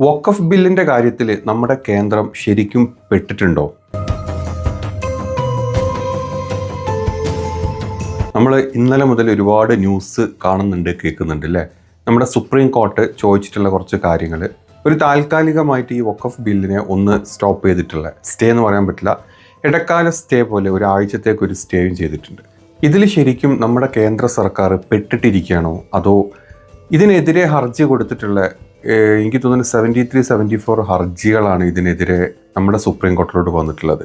വഖഫ് ബില്ലിന്റെ കാര്യത്തിൽ നമ്മുടെ കേന്ദ്രം ശരിക്കും പെട്ടിട്ടുണ്ടോ? നമ്മൾ ഇന്നലെ മുതൽ ഒരുപാട് ന്യൂസ് കാണുന്നുണ്ട് കേൾക്കുന്നുണ്ട് അല്ലേ നമ്മുടെ സുപ്രീം കോർട്ട് ചോദിച്ചിട്ടുള്ള കുറച്ച് കാര്യങ്ങൾ ഒരു താൽക്കാലികമായിട്ട് ഈ വക്കഫ് ബില്ലിനെ ഒന്ന് സ്റ്റോപ്പ് ചെയ്തിട്ടുള്ള സ്റ്റേ എന്ന് പറയാൻ പറ്റില്ല ഇടക്കാല സ്റ്റേ പോലെ ഒരാഴ്ചത്തേക്ക് ഒരു സ്റ്റേയും ചെയ്തിട്ടുണ്ട്. ഇതിൽ ശരിക്കും നമ്മുടെ കേന്ദ്ര സർക്കാർ പെട്ടിട്ടിരിക്കുകയാണോ? അതോ ഇതിനെതിരെ ഹർജി കൊടുത്തിട്ടുള്ള എനിക്ക് തോന്നുന്നു സെവന്റി ത്രീ സെവന്റി ഫോർ ഹർജികളാണ് ഇതിനെതിരെ നമ്മുടെ സുപ്രീം കോർട്ടിലോട്ട് വന്നിട്ടുള്ളത്.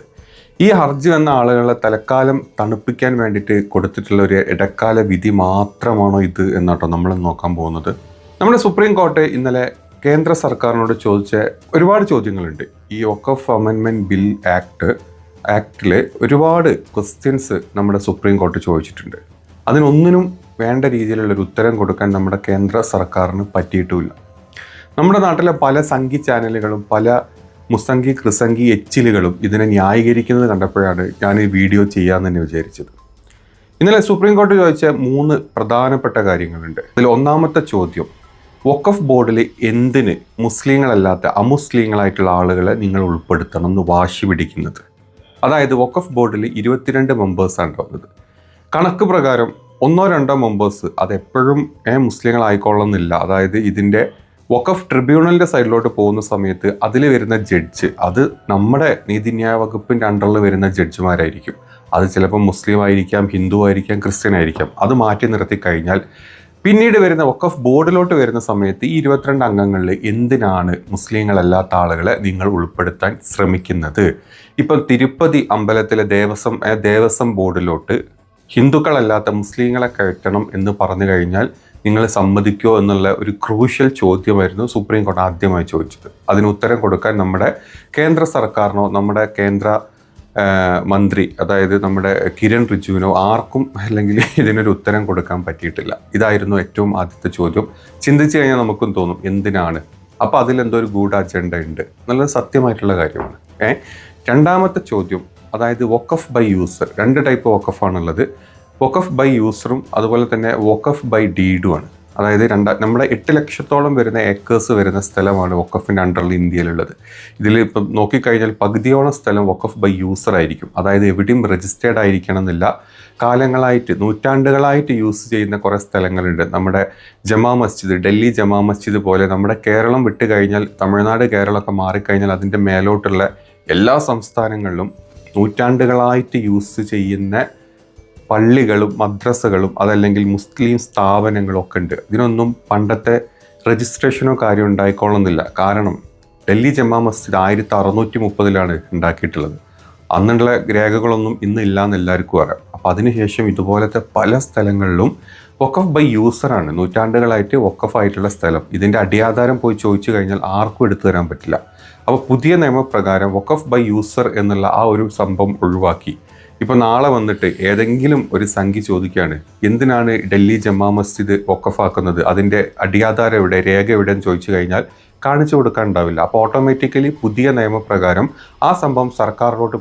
ഈ ഹർജി വന്ന ആളുകളെ തലക്കാലം തണുപ്പിക്കാൻ വേണ്ടിയിട്ട് കൊടുത്തിട്ടുള്ള ഒരു ഇടക്കാല വിധി മാത്രമാണോ ഇത് എന്നാട്ടോ നമ്മൾ നോക്കാൻ പോകുന്നത്. നമ്മുടെ സുപ്രീം കോർട്ട് ഇന്നലെ കേന്ദ്ര സർക്കാരിനോട് ചോദിച്ച ഒരുപാട് ചോദ്യങ്ങളുണ്ട്. ഈ ഒക്കഫ് അമെൻമെന്റ് ബിൽ ആക്ട് ആക്ടിൽ ഒരുപാട് ക്വസ്റ്റ്യൻസ് നമ്മുടെ സുപ്രീം കോർട്ട് ചോദിച്ചിട്ടുണ്ട്. അതിനൊന്നിനും വേണ്ട രീതിയിലുള്ള ഒരു ഉത്തരം കൊടുക്കാൻ നമ്മുടെ കേന്ദ്ര സർക്കാരിന് പറ്റിയിട്ടുമില്ല. നമ്മുടെ നാട്ടിലെ പല സംഗി ചാനലുകളും പല മുസംഗി ക്രിസംഗി എച്ചിലുകളും ഇതിനെ ന്യായീകരിക്കുന്നത് കണ്ടപ്പോഴാണ് ഞാൻ ഈ വീഡിയോ ചെയ്യാമെന്ന് തന്നെ വിചാരിച്ചത്. ഇന്നലെ സുപ്രീം കോടതി ചോദിച്ച മൂന്ന് പ്രധാനപ്പെട്ട കാര്യങ്ങളുണ്ട്. അതിൽ ഒന്നാമത്തെ ചോദ്യം വഖഫ് ബോർഡിൽ എന്തിന് മുസ്ലിങ്ങളല്ലാത്ത അമുസ്ലിങ്ങളായിട്ടുള്ള ആളുകളെ നിങ്ങൾ ഉൾപ്പെടുത്തണം എന്ന് വാശി പിടിക്കുന്നത്? അതായത് വക്കഫ് ബോർഡിൽ ഇരുപത്തിരണ്ട് മെമ്പേഴ്സാണ് ഉണ്ടാവുന്നത്. കണക്ക് പ്രകാരം ഒന്നോ രണ്ടോ മെമ്പേഴ്സ് അതെപ്പോഴും ഏ മുസ്ലിങ്ങളായിക്കൊള്ളുന്നില്ല അതായത് ഇതിന്റെ വഖഫ് ട്രിബ്യൂണലിന്റെ സൈഡിലോട്ട് പോകുന്ന സമയത്ത് അതിൽ വരുന്ന ജഡ്ജ് അത് നമ്മുടെ നീതിന്യായ വകുപ്പിന്റെ അണ്ടറിൽ വരുന്ന ജഡ്ജിമാരായിരിക്കും അത് ചിലപ്പോൾ മുസ്ലിം ആയിരിക്കാം ഹിന്ദു ആയിരിക്കാം ക്രിസ്ത്യൻ ആയിരിക്കാം. അത് മാറ്റി നിർത്തി കഴിഞ്ഞാൽ പിന്നീട് വരുന്ന വഖഫ് ബോർഡിലോട്ട് വരുന്ന സമയത്ത് ഈ ഇരുപത്തിരണ്ട് അംഗങ്ങളിൽ എന്തിനാണ് മുസ്ലിങ്ങളല്ലാത്ത ആളുകളെ നിങ്ങൾ ഉൾപ്പെടുത്താൻ ശ്രമിക്കുന്നത്? ഇപ്പം തിരുപ്പതി അമ്പലത്തിലെ ദേവസ്വം ദേവസ്വം ബോർഡിലോട്ട് ഹിന്ദുക്കളല്ലാത്ത മുസ്ലിങ്ങളെ കയറ്റണം എന്ന് പറഞ്ഞു കഴിഞ്ഞാൽ നിങ്ങൾ സമ്മതിക്കോ എന്നുള്ള ഒരു ക്രൂഷ്യൽ ചോദ്യമായിരുന്നു സുപ്രീം കോടതി ആദ്യമായി ചോദിച്ചത്. അതിന് ഉത്തരം കൊടുക്കാൻ നമ്മുടെ കേന്ദ്ര സർക്കാരിനോ നമ്മുടെ കേന്ദ്ര മന്ത്രി അതായത് നമ്മുടെ കിരൺ റിജുവിനോ ആർക്കും അല്ലെങ്കിൽ ഇതിനൊരു ഉത്തരം കൊടുക്കാൻ പറ്റിയിട്ടില്ല. ഇതായിരുന്നു ഏറ്റവും ആദ്യത്തെ ചോദ്യം. ചിന്തിച്ചു കഴിഞ്ഞാൽ നമുക്കും തോന്നും എന്തിനാണ്? അപ്പോൾ അതിലെന്തോ ഒരു ഗൂഢ അജണ്ട ഉണ്ട്. നല്ലത് സത്യമായിട്ടുള്ള കാര്യമാണ്. ഏ രണ്ടാമത്തെ ചോദ്യം അതായത് വക്കഫ് ബൈ യൂസർ രണ്ട് ടൈപ്പ് വൊക്കഫാണുള്ളത് വൊക്കഫ് ബൈ യൂസറും അതുപോലെ തന്നെ വൊക്കഫ് ബൈ ഡീഡുമാണ് അതായത് രണ്ട നമ്മുടെ എട്ട് ലക്ഷത്തോളം വരുന്ന ഏക്കേഴ്സ് വരുന്ന സ്ഥലമാണ് വൊക്കഫിന്റെ അണ്ടറിൽ ഇന്ത്യയിലുള്ളത്. ഇതിൽ ഇപ്പം നോക്കിക്കഴിഞ്ഞാൽ പകുതിയോളം സ്ഥലം വൊക്കഫ് ബൈ യൂസർ ആയിരിക്കും. അതായത് എവിടെയും രജിസ്റ്റേർഡ് ആയിരിക്കണം എന്നില്ല കാലങ്ങളായിട്ട് നൂറ്റാണ്ടുകളായിട്ട് യൂസ് ചെയ്യുന്ന കുറേ സ്ഥലങ്ങളുണ്ട്. നമ്മുടെ ജമാ മസ്ജിദ് ഡൽഹി ജമാ മസ്ജിദ് പോലെ നമ്മുടെ കേരളം വിട്ട് കഴിഞ്ഞാൽ തമിഴ്നാട് കേരളമൊക്കെ മാറിക്കഴിഞ്ഞാൽ അതിന്റെ മേലോട്ടുള്ള എല്ലാ സംസ്ഥാനങ്ങളിലും നൂറ്റാണ്ടുകളായിട്ട് യൂസ് ചെയ്യുന്ന പള്ളികളും മദ്രസകളും അതല്ലെങ്കിൽ മുസ്ലിം സ്ഥാപനങ്ങളും ഒക്കെ ഉണ്ട്. ഇതിനൊന്നും പണ്ടത്തെ രജിസ്ട്രേഷനോ കാര്യം ഉണ്ടായിക്കൊള്ളുന്നില്ല. കാരണം ഡൽഹി ജമാ മസ്ജിദ് ആയിരത്തി അറുന്നൂറ്റി മുപ്പതിലാണ് ഉണ്ടാക്കിയിട്ടുള്ളത്. അന്നുള്ള രേഖകളൊന്നും ഇന്ന് ഇല്ല എന്ന് എല്ലാവർക്കും അറിയാം. അപ്പോൾ അതിനുശേഷം ഇതുപോലത്തെ പല സ്ഥലങ്ങളിലും വക്കഫ് ബൈ യൂസറാണ് നൂറ്റാണ്ടുകളായിട്ട് വക്കഫായിട്ടുള്ള സ്ഥലം. ഇതിന്റെ അടിയാധാരം പോയി ചോദിച്ചു കഴിഞ്ഞാൽ ആർക്കും എടുത്തു തരാൻ പറ്റില്ല. അപ്പോൾ പുതിയ നിയമപ്രകാരം വക്കഫ് ബൈ യൂസർ എന്നുള്ള ആ ഒരു സംഭവം ഒഴിവാക്കി. ഇപ്പോൾ നാളെ വന്നിട്ട് ഏതെങ്കിലും ഒരു സംഖ്യ ചോദിക്കുകയാണ് എന്തിനാണ് ഡൽഹി ജമാ മസ്ജിദ് ഒക്കഫാക്കുന്നത് അതിന്റെ അടിയാധാരം എവിടെ രേഖ എവിടെ എന്ന് ചോദിച്ചു കഴിഞ്ഞാൽ കാണിച്ചു കൊടുക്കാൻ ഉണ്ടാവില്ല അപ്പോൾ ഓട്ടോമാറ്റിക്കലി പുതിയ നിയമപ്രകാരം ആ സംഭവം സർക്കാരിലോട്ട്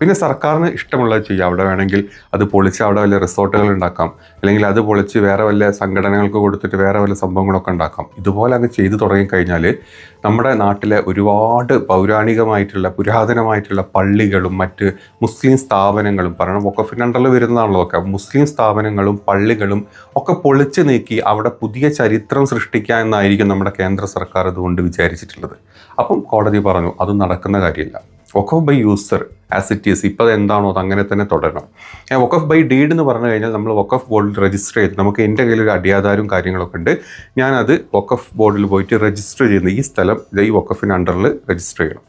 പിന്നെ സർക്കാരിന് ഇഷ്ടമുള്ളത് ചെയ്യാം. അവിടെ വേണമെങ്കിൽ അത് പൊളിച്ച് അവിടെ വല്ല റിസോർട്ടുകൾ ഉണ്ടാക്കാം. അല്ലെങ്കിൽ അത് പൊളിച്ച് വേറെ വല്ല സംഘടനകൾക്ക് കൊടുത്തിട്ട് വേറെ വല്ല സംഭവങ്ങളൊക്കെ ഉണ്ടാക്കാം. ഇതുപോലെ അങ്ങ് ചെയ്തു തുടങ്ങിക്കഴിഞ്ഞാൽ നമ്മുടെ നാട്ടിലെ ഒരുപാട് പൗരാണികമായിട്ടുള്ള പുരാതനമായിട്ടുള്ള പള്ളികളും മറ്റ് മുസ്ലിം സ്ഥാപനങ്ങളും പറയണം ഒക്കെ വരുന്നതാണല്ലോ ഒക്കെ മുസ്ലിം സ്ഥാപനങ്ങളും പള്ളികളും ഒക്കെ പൊളിച്ച് നീക്കി അവിടെ പുതിയ ചരിത്രം സൃഷ്ടിക്കുക എന്നായിരിക്കും നമ്മുടെ കേന്ദ്ര സർക്കാർ അതുകൊണ്ട് വിചാരിച്ചിട്ടുള്ളത്. അപ്പം കോടതി പറഞ്ഞു അത് നടക്കുന്ന കാര്യമില്ല. വക്കഫ് by user as it is ഇപ്പോൾ എന്താണോ അത് അങ്ങനെ തന്നെ തുടരണം. വക്കഫ് ബൈ ഡീഡ് എന്ന് പറഞ്ഞു കഴിഞ്ഞാൽ നമ്മൾ വക്കഫ് ബോർഡിൽ രജിസ്റ്റർ ചെയ്ത് നമുക്ക് എന്റെ കയ്യിൽ ഒരു അടിയാധാരവും കാര്യങ്ങളൊക്കെ ഉണ്ട്. ഞാനത് വക്കഫ് ബോർഡിൽ പോയിട്ട് രജിസ്റ്റർ ചെയ്യുന്നത് ഈ സ്ഥലം ഈ വക്കഫിന് അണ്ടറിൽ രജിസ്റ്റർ ചെയ്യണം.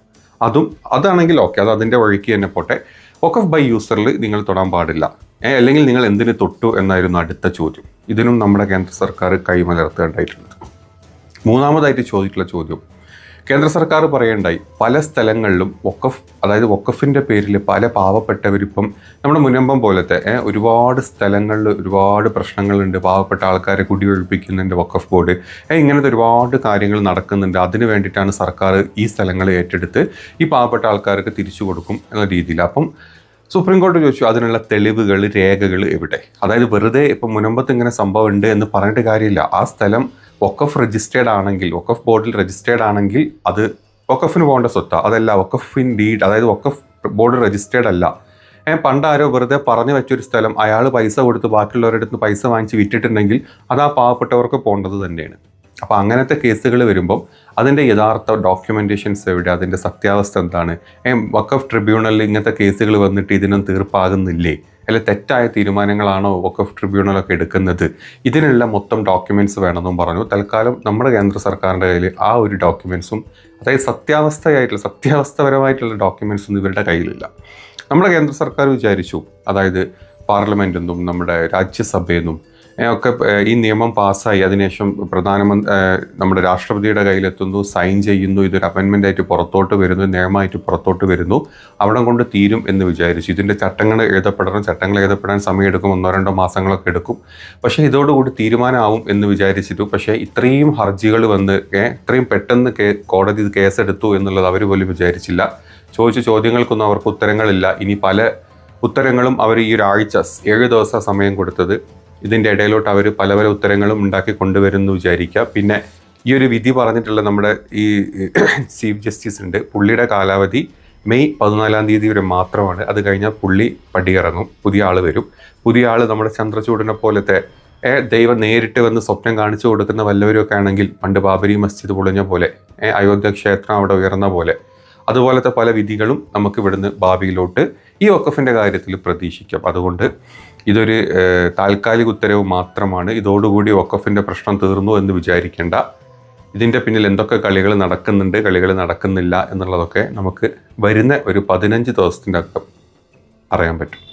അതും അതാണെങ്കിൽ ഓക്കെ അത് അതിന്റെ വഴിക്ക് തന്നെ പോട്ടെ. വക്കഫ് ബൈ യൂസറിൽ നിങ്ങൾ തൊടാൻ പാടില്ല. അല്ലെങ്കിൽ നിങ്ങൾ എന്തിന് തൊട്ടു എന്നായിരുന്നു അടുത്ത ചോദ്യം. ഇതിനും നമ്മുടെ കേന്ദ്ര സർക്കാർ കൈമലർത്തേണ്ടതായിട്ടുണ്ട്. മൂന്നാമതായിട്ട് ചോദിച്ചിട്ടുള്ള ചോദ്യം. കേന്ദ്ര സർക്കാർ പറയേണ്ടായി പല സ്ഥലങ്ങളിലും വക്കഫ് അതായത് വക്കഫിന്റെ പേരിൽ പല പാവപ്പെട്ടവരിപ്പം നമ്മുടെ മുനമ്പം പോലത്തെ ഒരുപാട് സ്ഥലങ്ങളിൽ ഒരുപാട് പ്രശ്നങ്ങളുണ്ട്. പാവപ്പെട്ട ആൾക്കാരെ കുടിയൊഴിപ്പിക്കുന്നുണ്ട് വക്കഫ് ബോർഡ്. ഇങ്ങനത്തെ ഒരുപാട് കാര്യങ്ങൾ നടക്കുന്നുണ്ട്. അതിന് വേണ്ടിയിട്ടാണ് സർക്കാർ ഈ സ്ഥലങ്ങൾ ഏറ്റെടുത്ത് ഈ പാവപ്പെട്ട ആൾക്കാർക്ക് തിരിച്ചു കൊടുക്കും എന്ന രീതിയിൽ. അപ്പം സുപ്രീം കോടതി ചോദിച്ചു അതിനുള്ള തെളിവുകൾ രേഖകൾ എവിടെ? അതായത് വെറുതെ ഇപ്പം മുനമ്പത്ത് ഇങ്ങനെ സംഭവം ഉണ്ട് എന്ന് പറഞ്ഞിട്ട് കാര്യമില്ല. ആ സ്ഥലം വക്കഫ് രജിസ്റ്റേർഡ് ആണെങ്കിൽ വക്കഫ് ബോർഡിൽ രജിസ്റ്റേർഡ് ആണെങ്കിൽ അത് വക്കഫിന് പോകേണ്ട സ്വത്താണ് അതല്ല വക്കഫിൻ ഡീഡ് അതായത് വക്കഫ് ബോർഡ് രജിസ്റ്റേർഡ് അല്ല. പണ്ട് ആരോ വെറുതെ പറഞ്ഞു വെച്ചൊരു സ്ഥലം അയാൾ പൈസ കൊടുത്ത് ബാക്കിയുള്ളവരുടെ അടുത്ത് പൈസ വാങ്ങിച്ച് വിറ്റിട്ടുണ്ടെങ്കിൽ അത് ആ പാവപ്പെട്ടവർക്ക് പോകേണ്ടത് തന്നെയാണ്. അപ്പോൾ അങ്ങനത്തെ കേസുകൾ വരുമ്പം അതിന്റെ യഥാർത്ഥ ഡോക്യുമെന്റേഷൻസ് എവിടെ? അതിന്റെ സത്യാവസ്ഥ എന്താണ്? വക്കഫ് ട്രിബ്യൂണലിൽ ഇങ്ങനത്തെ കേസുകൾ വന്നിട്ട് ഇതിനും തീർപ്പാകുന്നില്ലേ? അല്ലെ തെറ്റായ തീരുമാനങ്ങളാണോ വക്കഫ് ട്രിബ്യൂണലൊക്കെ എടുക്കുന്നത്? ഇതിനുള്ള മൊത്തം ഡോക്യുമെന്റ്സ് വേണമെന്നും പറഞ്ഞു. തൽക്കാലം നമ്മുടെ കേന്ദ്ര സർക്കാരിന്റെ കയ്യിൽ ആ ഒരു ഡോക്യുമെൻസും അതായത് സത്യാവസ്ഥയായിട്ടുള്ള സത്യാവസ്ഥപരമായിട്ടുള്ള ഡോക്യുമെൻസ് ഒന്നും ഇവരുടെ കയ്യിലില്ല. നമ്മുടെ കേന്ദ്ര സർക്കാർ വിചാരിച്ചു അതായത് പാർലമെന്റെന്നും നമ്മുടെ ഏ, ഒക്കെ ഈ നിയമം പാസ്സായി. അതിനുശേഷം പ്രധാനമന്ത്രി നമ്മുടെ രാഷ്ട്രപതിയുടെ കയ്യിലെത്തുന്നു സൈൻ ചെയ്യുന്നു ഇതൊരു അമെൻമെന്റ് ആയിട്ട് പുറത്തോട്ട് വരുന്നു നിയമമായിട്ട് പുറത്തോട്ട് വരുന്നു. അവിടെ കൊണ്ട് തീരും എന്ന് വിചാരിച്ചു. ഇതിന്റെ ചട്ടങ്ങൾ എഴുതപ്പെടണം ചട്ടങ്ങൾ എഴുതപ്പെടാൻ സമയമെടുക്കും ഒന്നോ രണ്ടോ മാസങ്ങളൊക്കെ എടുക്കും. പക്ഷേ ഇതോടുകൂടി തീരുമാനമാവും എന്ന് വിചാരിച്ചിട്ടു. പക്ഷേ ഇത്രയും ഹർജികൾ വന്ന് ഇത്രയും പെട്ടെന്ന് കോടതി കേസെടുത്തു എന്നുള്ളത് അവർ പോലും വിചാരിച്ചില്ല. ചോദിച്ച ചോദ്യങ്ങൾക്കൊന്നും അവർക്ക് ഉത്തരങ്ങളില്ല. ഇനി പല ഉത്തരങ്ങളും അവർ ഈ ഒരാഴ്ച ഏഴ് ദിവസം സമയം കൊടുത്തത്. ഇതിന്റെ ഇടയിലോട്ട് അവർ പല പല ഉത്തരങ്ങളും ഉണ്ടാക്കി കൊണ്ടുവരുമെന്ന് വിചാരിക്കുക. പിന്നെ ഈ ഒരു വിധി പറഞ്ഞിട്ടുള്ള നമ്മുടെ ഈ ചീഫ് ജസ്റ്റിസ് ഉണ്ട്. പുള്ളിയുടെ കാലാവധി മെയ് പതിനാലാം തീയതി വരെ മാത്രമാണ്. അത് കഴിഞ്ഞാൽ പുള്ളി പടിയിറങ്ങും. പുതിയ ആൾ വരും. പുതിയ ആൾ നമ്മുടെ ചന്ദ്രചൂടിനെ പോലത്തെ ദൈവം നേരിട്ട് വന്ന് സ്വപ്നം കാണിച്ചു കൊടുക്കുന്ന വല്ലവരൊക്കെ ആണെങ്കിൽ പണ്ട് ബാബരി മസ്ജിദ് പൊളിഞ്ഞ പോലെ അയോധ്യ ക്ഷേത്രം അവിടെ ഉയർന്ന പോലെ അതുപോലത്തെ പല വിധികളും നമുക്ക് ഇവിടുന്ന് ഭാവിയിലോട്ട് ഈ വക്കഫിന്റെ കാര്യത്തിൽ പ്രതീക്ഷിക്കാം. അതുകൊണ്ട് ഇതൊരു താൽക്കാലിക ഉത്തരവ് മാത്രമാണ്. ഇതോടുകൂടി വക്കഫിന്റെ പ്രശ്നം തീർന്നു എന്ന് വിചാരിക്കേണ്ട. ഇതിന്റെ പിന്നിൽ എന്തൊക്കെ കളികൾ നടക്കുന്നുണ്ട് കളികൾ നടക്കുന്നില്ല എന്നുള്ളതൊക്കെ നമുക്ക് വരുന്ന ഒരു പതിനഞ്ച് ദിവസത്തിന്റെ അകം അറിയാൻ പറ്റും.